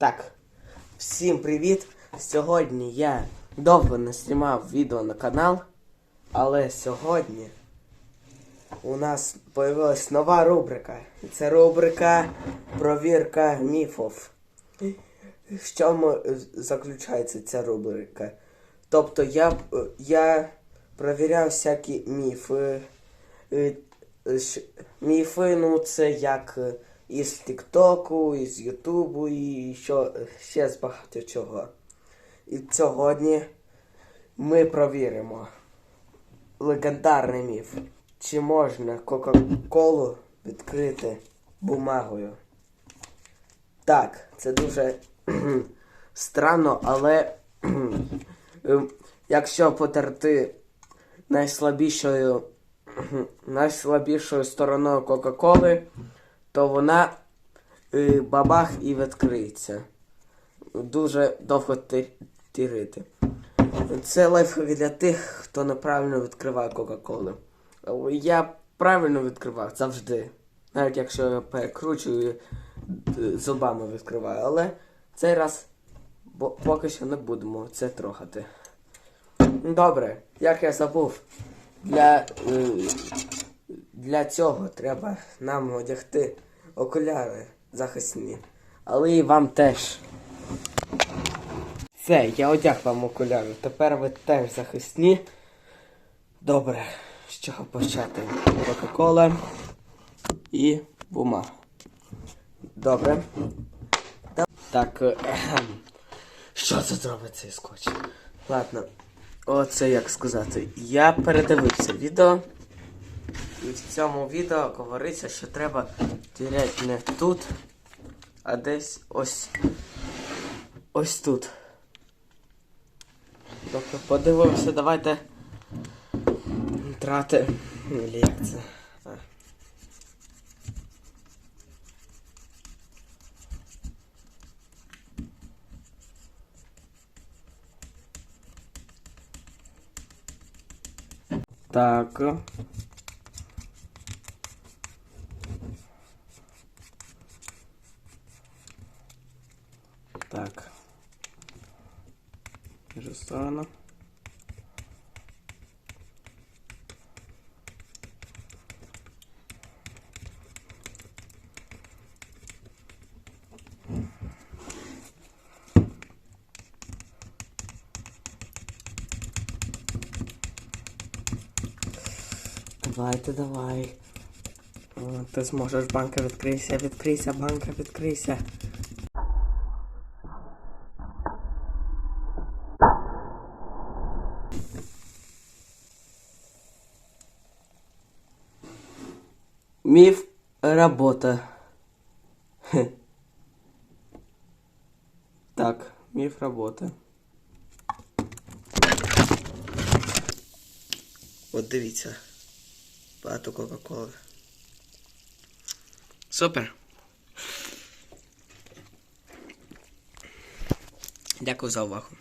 Так, всім привіт! Сьогодні я довго не знімав відео на канал, але сьогодні у нас появилась нова рубрика. Це рубрика Провірка міфів. В чому заключається ця рубрика? Тобто я, я провіряв всякі міфи. Е, е, Міфи, ну це як е, із Тіктоку, із Ютубу і що, ще з багато чого. І сьогодні ми провіримо легендарний міф. Чи можна Кока-Колу відкрити бумагою? Так, це дуже странно, але якщо потерти найслабішою, найслабішою стороною Кока-Коли, то вона е, бабах і відкриється. Дуже довго ти- тірити. Це лайфхак для тих, хто неправильно відкриває Кока-Колу. Я правильно відкривав завжди. Навіть якщо я перекручую е, зубами відкриваю. Але цей раз поки що не будемо це трогати. Добре, як я забув, для, е, для цього треба нам одягти окуляри захисні. Але і вам теж. Все, я одяг вам окуляри. Тепер ви теж захисні. Добре, з чого почати? Кока-кола і бумага. Добре. Так. Що це зробить цей скотч? Ладно. Оце як сказати. Я передивився відео. І в цьому відео говориться, що треба тіряти не тут, а десь ось. Ось тут. Тобто подивимося, давайте трати. Як це? Так. Так. Же сторону. Давайте, давай. Ти зможеш, банка, відкрийся, відкрийся, банка, відкрийся. Миф работа. Хе. Так, миф работа. От дивіться. Багато Кока-Коли. Супер. Дякую за увагу.